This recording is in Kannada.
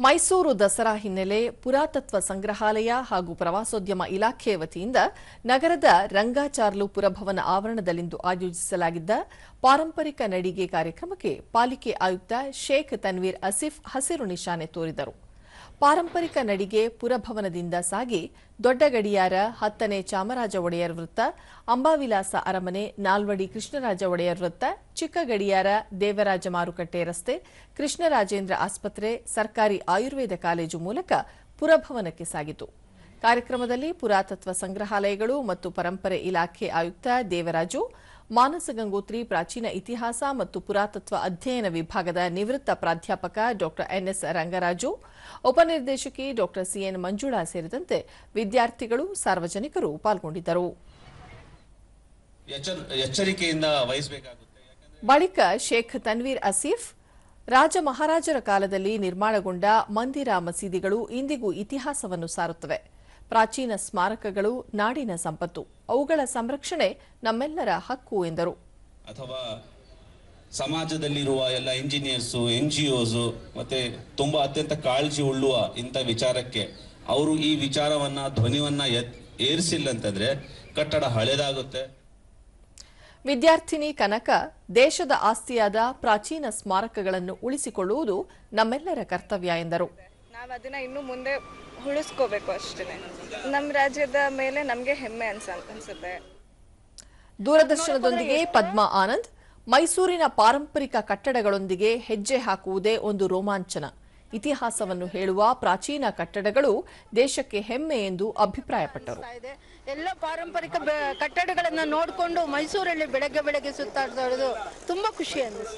ಮೈಸೂರು ದಸರಾ ಹಿನ್ನೆಲೆ ಪುರಾತತ್ವ ಸಂಗ್ರಹಾಲಯ ಹಾಗೂ ಪ್ರವಾಸೋದ್ಯಮ ಇಲಾಖೆ ವತಿಯಿಂದ ನಗರದ ರಂಗಾಚಾರ್ಲು ಪುರಭವನ ಆವರಣದಲ್ಲಿಂದು ಆಯೋಜಿಸಲಾಗಿದ್ದ ಪಾರಂಪರಿಕ ನಡಿಗೆ ಕಾರ್ಯಕ್ರಮಕ್ಕೆ ಪಾಲಿಕೆ ಆಯುಕ್ತ ಶೇಖ್ ತನ್ವೀರ್ ಅಸಿಫ್ ಹಸಿರು ನಿಶಾನೆ ತೋರಿದರು. ಪಾರಂಪರಿಕ ನಡಿಗೆ ಪುರಭವನದಿಂದ ಸಾಗಿ ದೊಡ್ಡ ಗಡಿಯಾರ ಹತ್ತನೇ ಚಾಮರಾಜ ಒಡೆಯರ್ ವೃತ್ತ, ಅಂಬಾವಿಲಾಸ ಅರಮನೆ, ನಾಲ್ವಡಿ ಕೃಷ್ಣರಾಜ ಒಡೆಯರ್ ವೃತ್ತ, ಚಿಕ್ಕ ಗಡಿಯಾರ ದೇವರಾಜ ಮಾರುಕಟ್ಟೆ ರಸ್ತೆ ಕೃಷ್ಣರಾಜೇಂದ್ರ ಆಸ್ಪತ್ರೆ, ಸರ್ಕಾರಿ ಆಯುರ್ವೇದ ಕಾಲೇಜು ಮೂಲಕ ಪುರಭವನಕ್ಕೆ ಸಾಗಿತು. ಕಾರ್ಯಕ್ರಮದಲ್ಲಿ ಪುರಾತತ್ವ ಸಂಗ್ರಹಾಲಯಗಳು ಮತ್ತು ಪರಂಪರೆ ಇಲಾಖೆ ಆಯುಕ್ತ ದೇವರಾಜು ಮಾನಸ ಗಂಗೋತ್ರಿ ಪ್ರಾಚೀನ ಇತಿಹಾಸ ಮತ್ತು ಪುರಾತತ್ವ ಅಧ್ಯಯನ ವಿಭಾಗದ ನಿವೃತ್ತ ಪ್ರಾಧ್ಯಾಪಕ ಡಾ ಎನ್ಎಸ್ ರಂಗರಾಜು ಉಪನಿರ್ದೇಶಕಿ ಡಾ ಸಿಎನ್ ಮಂಜುಳಾ ಸೇರಿದಂತೆ ವಿದ್ಯಾರ್ಥಿಗಳು ಸಾರ್ವಜನಿಕರು ಪಾಲ್ಗೊಂಡಿದ್ದರು. ಬಳಿಕ ಶೇಖ್ ತನ್ವೀರ್ ಅಸೀಫ್ ರಾಜ ಮಹಾರಾಜರ ಕಾಲದಲ್ಲಿ ನಿರ್ಮಾಣಗೊಂಡ ಮಂದಿರ ಮಸೀದಿಗಳು ಇಂದಿಗೂ ಇತಿಹಾಸವನ್ನು ಸಾರುತ್ತವೆ. ಪ್ರಾಚೀನ ಸ್ಮಾರಕಗಳು ನಾಡಿನ ಸಂಪತ್ತು. ಅವುಗಳ ಸಂರಕ್ಷಣೆ ನಮ್ಮೆಲ್ಲರ ಹಕ್ಕು ಎಂದರು. ಅಥವಾ ಸಮಾಜದಲ್ಲಿರುವ ಎಲ್ಲ ಇಂಜಿನಿಯರ್ಸು ಎನ್ ಜಿ ಒಸು ಮತ್ತೆ ತುಂಬಾ ಅತ್ಯಂತ ಕಾಳಜಿ ಉಳ್ಳುವ ಇಂಥ ವಿಚಾರಕ್ಕೆ ಅವರು ಈ ವಿಚಾರವನ್ನ ಧ್ವನಿವನ್ನ ಏರಿಸಿಲ್ಲ ಅಂತಂದ್ರೆ ಕಟ್ಟಡ ಹಳೆದಾಗುತ್ತೆ. ವಿದ್ಯಾರ್ಥಿನಿ ಕನಕ ದೇಶದ ಆಸ್ತಿಯಾದ ಪ್ರಾಚೀನ ಸ್ಮಾರಕಗಳನ್ನು ಉಳಿಸಿಕೊಳ್ಳುವುದು ನಮ್ಮೆಲ್ಲರ ಕರ್ತವ್ಯ ಎಂದರು. ನಾವು ಅದನ್ನ ಇನ್ನು ಮುಂದೆ ಉಳಿಸ್ಕೋಬೇಕು ಅಷ್ಟೇ ನಮ್ಮ ರಾಜ್ಯದ ಮೇಲೆ ನಮಗೆ ಹೆಮ್ಮೆ ಅನ್ಸ ಅನ್ಸುತ್ತೆ. ದೂರದರ್ಶನದೊಂದಿಗೆ ಪದ್ಮಾ ಆನಂದ್ ಮೈಸೂರಿನ ಪಾರಂಪರಿಕ ಕಟ್ಟಡಗಳೊಂದಿಗೆ ಹೆಜ್ಜೆ ಹಾಕುವುದೇ ಒಂದು ರೋಮಾಂಚನ. ಇತಿಹಾಸವನ್ನು ಹೇಳುವ ಪ್ರಾಚೀನ ಕಟ್ಟಡಗಳು ದೇಶಕ್ಕೆ ಹೆಮ್ಮೆ ಎಂದು ಅಭಿಪ್ರಾಯಪಟ್ಟರು. ಇದೆ. ಎಲ್ಲ ಪಾರಂಪರಿಕ ಕಟ್ಟಡಗಳನ್ನು ಕಟ್ಟಡಗಳನ್ನ ನೋಡಿಕೊಂಡು ಮೈಸೂರಲ್ಲಿ ಬೆಳಗ್ಗೆ ಬೆಳಗ್ಗೆ ಸುತ್ತಾಡ್ತಾ ಇರೋದು ತುಂಬಾ ಖುಷಿ ಅನ್ನಿಸ್ತು.